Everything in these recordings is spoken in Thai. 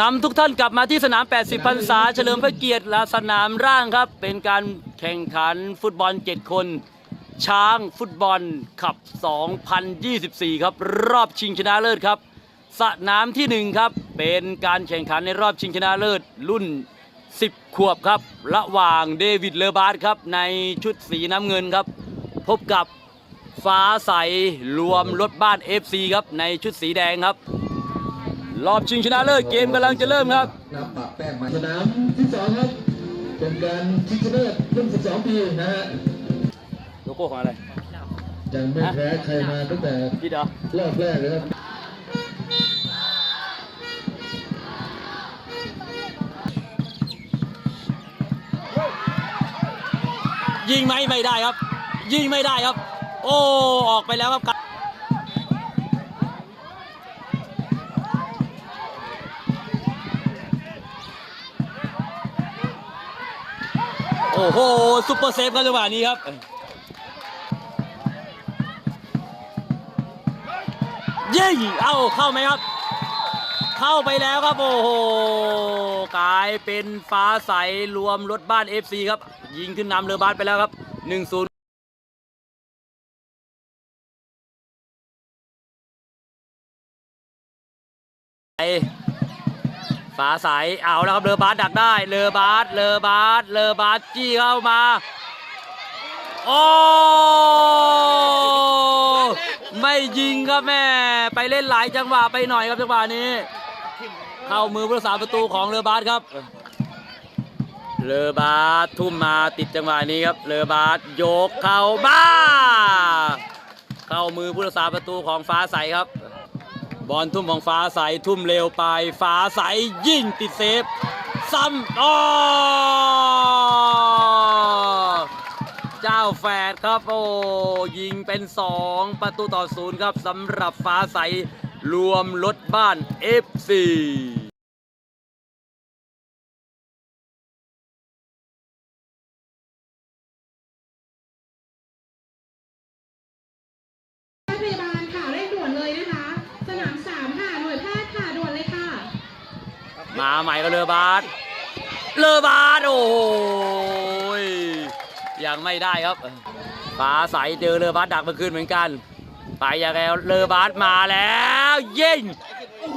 นำทุกท่านกลับมาที่สนาม 80 พรรษา เฉลิมพระเกียรติและสนามร่างครับ เป็นการแข่งขันฟุตบอล 7 คน ช้างฟุตบอลขับ 2024 ครับ รอบชิงชนะเลิศครับ สนามที่ 1 ครับ เป็นการแข่งขันในรอบชิงชนะเลิศ รุ่น 10 ขวบครับ ระหว่างเดวิดเลอบาร์ตครับ ในชุดสีน้ำเงินครับ พบกับฟ้าใสรวมรถบ้าน FC ครับ ในชุดสีแดงครับ รอบชิงชนะเลิศเกมกำลังจะเริ่มครับน้ำปะแป้งมาสนามที่สองครับเป็นการชิงชนะเลิศรุ่น12 ปีนะฮะโลโก้ของอะไรยังไม่แพ้ใครมาตั้งแต่พี่ดอรอบแรกเลยครับยิงไหมไม่ได้ครับ ยิงไม่ได้ครับ โอ้ ออกไปแล้วครับ โอ้โหซุปเปอร์เซฟครับจังหวะนี้ครับยิงเอ้าเข้าไหมครับ เข้าไปแล้วครับ โอ้โหกลายเป็นฟ้าใสรวมรถบ้าน FC ครับ ยิงขึ้นนำเรือบ้าสไปแล้วครับ 1-0ไป ฟ้าใสเอาแล้วครับเรือบาสดักได้เรือบาสเรือบาสเรือบาสจี้เข้ามาโอ้ไม่ยิงครับแม่ไปเล่นหลายจังหวะไปหน่อยครับจังหวะนี้ เข้ามือผู้รักษาประตูของเรือบาสครับเรือบาสทุ่มมาติดจังหวะนี้ครับเรือบาสโยกเข้าบ้า เข้ามือผู้รักษาประตูของฟ้าใสครับ บอลทุ่มของฟ้าใสทุ่มเร็วไป ฟ้าใสยิงติดเซฟ ซ้ำอ๋อเจ้าแฝดครับโอ้ยิงเป็น 2 ประตูต่อศูนย์ครับสำหรับฟ้าใสรวมรถบ้าน F4 มาใหม่ก็เรือบาสเรือบาสโอ้ยยังไม่ได้ครับฟ้าใสเจอเรือบาสดักเมื่อคืนเหมือนกัน ไปอย่างแล้วเรือบาสมาแล้วยิง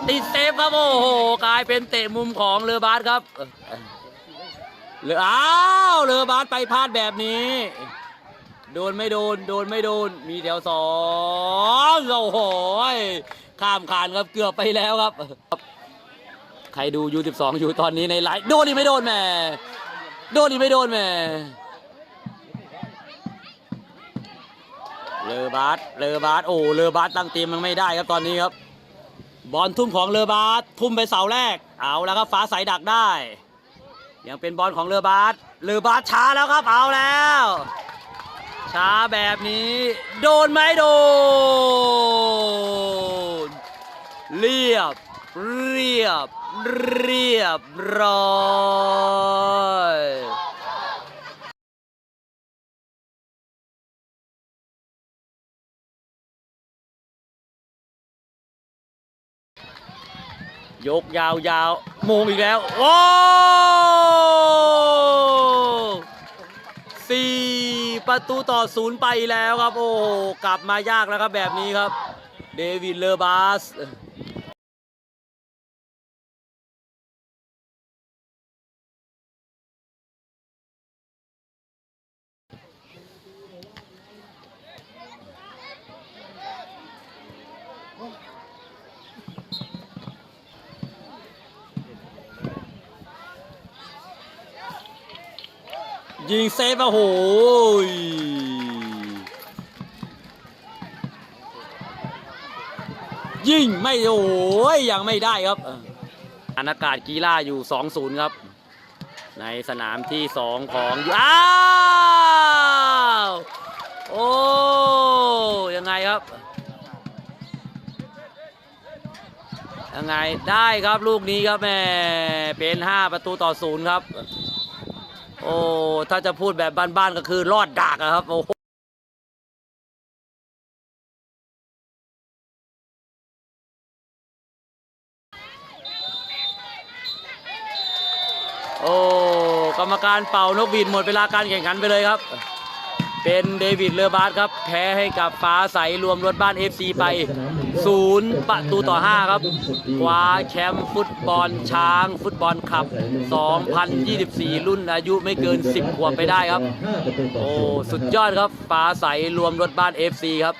ติดเซฟครับโอ้โหกลายเป็นเตะมุมของเรือบาสครับเรืออ้าวเรือบาสไปพลาดแบบนี้ โดนไม่โดน โดนไม่โดน มีแถวสองโอ้โหยข้ามขานครับเกือบไปแล้วครับ ใครดูยู12 อยู่ตอนนี้ในไลฟ์โดนอีกไม่โดนแม่โดนอีกไม่โดนแม่เลอบาสเลอบาสโอ้เลอบาสตั้งเตียมมันไม่ได้ครับตอนนี้ครับ บอลทุ่มของเลอบาสทุ่มไปเสาแรก เอาแล้วครับฟ้าใสดักได้ ยังเป็นบอลของเลอบาสเลอบาสช้าแล้วครับเอาแล้วช้าแบบนี้ โดนไหมโดน เรียบ เรียบเรียบร้อยยกยาวๆโมงอีกแล้ว โอ้สี่ประตูต่อศูนย์ไปแล้วครับ โอ้โหกลับมายากแล้วครับแบบนี้ครับ เดวิดเลอบาส ยิงเซฟโอ้โหยยิงไม่โอ้ยยังไม่ได้ครับอออันอากาศกีฬาอยู่ 2-0 ครับ ในสนามที่ 2 ของอ้าวโอ้ยังไงครับ ยังไงได้ครับลูกนี้ครับแม่เป็น 5 ประตูต่อศูนย์ครับ โอ้ถ้าจะพูดแบบบ้านๆก็คือรอดดากอะครับโอ้โอ้ กรรมการเป่านกบีดหมดเวลาการแข่งขันไปเลยครับ เป็นเดวิดเลอบาร์ครับ แพ้ให้กับฟ้าใสรวมรถบ้าน FC ไป 0 ประตูต่อ 5 ครับคว้าแชมป์ฟุตบอลช้าง ฟุตบอลคับ 2024 รุ่นอายุไม่เกิน 10 ขวบไปได้ครับ โอ้ สุดยอดครับฟ้าใสรวมรถบ้าน FC ครับ